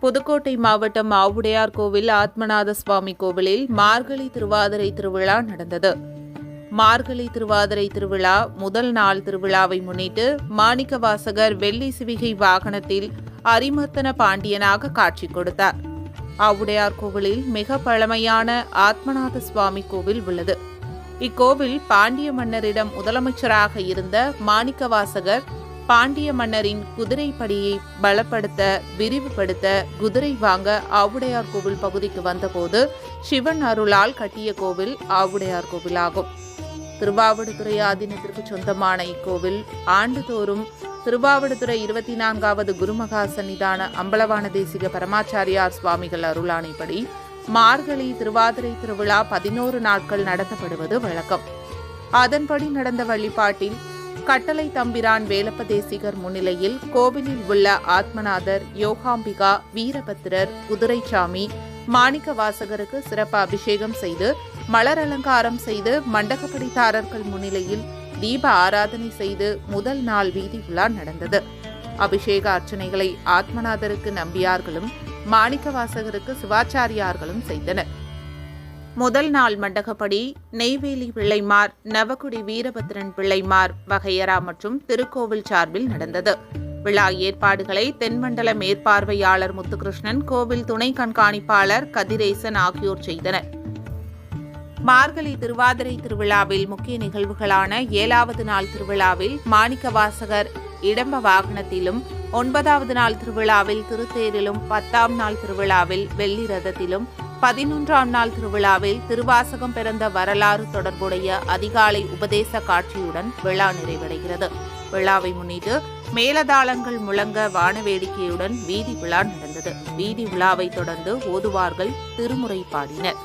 புதுக்கோட்டை மாவட்டம் ஆவுடையார் கோவில் ஆத்மநாத சுவாமி கோவிலில் மார்கழி திருவாதிரை திருவிழா நடந்தது. மார்கழி திருவாதிரை திருவிழா முதல் நாள் திருவிழாவை முன்னிட்டு மாணிக்கவாசகர் வெள்ளி சிவிகை வாகனத்தில் அரிமர்த்தன பாண்டியனாக காட்சி கொடுத்தார். ஆவுடையார் கோவிலில் மிக பழமையான ஆத்மநாத சுவாமி கோவில் உள்ளது. இக்கோவில் பாண்டிய மன்னரிடம் முதலமைச்சராக இருந்த மாணிக்கவாசகர் பாண்டிய மன்னரின் குதிரைப்படியை பலப்படுத்த விரிவுபடுத்த குதிரை வாங்க ஆவுடையார் கோவில் பகுதிக்கு வந்தபோது சிவன் அருளால் கட்டிய கோவில் ஆவுடையார் கோவிலாகும். திருவாவடுதுறை ஆதீனத்திற்கு சொந்தமான இக்கோவில் ஆண்டுதோறும் திருவாவடுதுறை இருபத்தி நான்காவது குருமகா சன்னிதான அம்பலவான தேசிக பரமாச்சாரியார் சுவாமிகள் அருளாணைப்படி மார்கழி திருவாதிரை திருவிழா பதினோரு நாட்கள் நடத்தப்படுவது வழக்கம். அதன்படி நடந்த வழிபாட்டில் கட்டளை தம்பிரான் வேலப்ப தேசிகர் முன்னிலையில் கோவிலில் உள்ள ஆத்மநாதர் யோகாம்பிகா வீரபத்திரர் குதிரைச்சாமி மாணிக்க வாசகருக்கு சிறப்பு அபிஷேகம் செய்து மலர் அலங்காரம் செய்து மண்டகப்படித்தாரர்கள் முன்னிலையில் தீப ஆராதனை செய்து முதல் நாள் வீதி உலா நடந்தது. அபிஷேக அர்ச்சனைகளை ஆத்மநாதருக்கு நம்பியார்களும் மாணிக்கவாசகருக்கு சிவாச்சாரியார்களும் செய்தனர். முதல் நாள் மண்டகப்படி நெய்வேலி பிள்ளைமார் நவகுடி வீரபத்ரன் பிள்ளைமார் வகையரா மற்றும் திருக்கோவில் சார்பில் நடந்தது. விழா ஏற்பாடுகளை தென்மண்டல மேற்பார்வையாளர் முத்துகிருஷ்ணன் கோவில் துணை கண்காணிப்பாளர் கதிரேசன் ஆகியோர் செய்தனர். மார்கழி திருவாதிரை திருவிழாவில் முக்கிய நிகழ்வுகளான ஏழாவது நாள் திருவிழாவில் மாணிக்கவாசகர் இடம்ப வாகனத்திலும் ஒன்பதாவது நாள் திருவிழாவில் திருத்தேரிலும் பத்தாம் நாள் திருவிழாவில் வெள்ளி ரதத்திலும் பதினொன்றாம் நாள் திருவிழாவில் திருவாசகம் பிறந்த வரலாறு தொடர்புடைய அதிகாலை உபதேச காட்சியுடன் விழா நிறைவடைகிறது. விழாவை முன்னிட்டு மேலதாளங்கள் முழங்க வானவேடிக்கையுடன் வீதி விழா நடந்தது. வீதி விழாவை தொடர்ந்து ஓதுவார்கள் திருமுறை பாடினர்.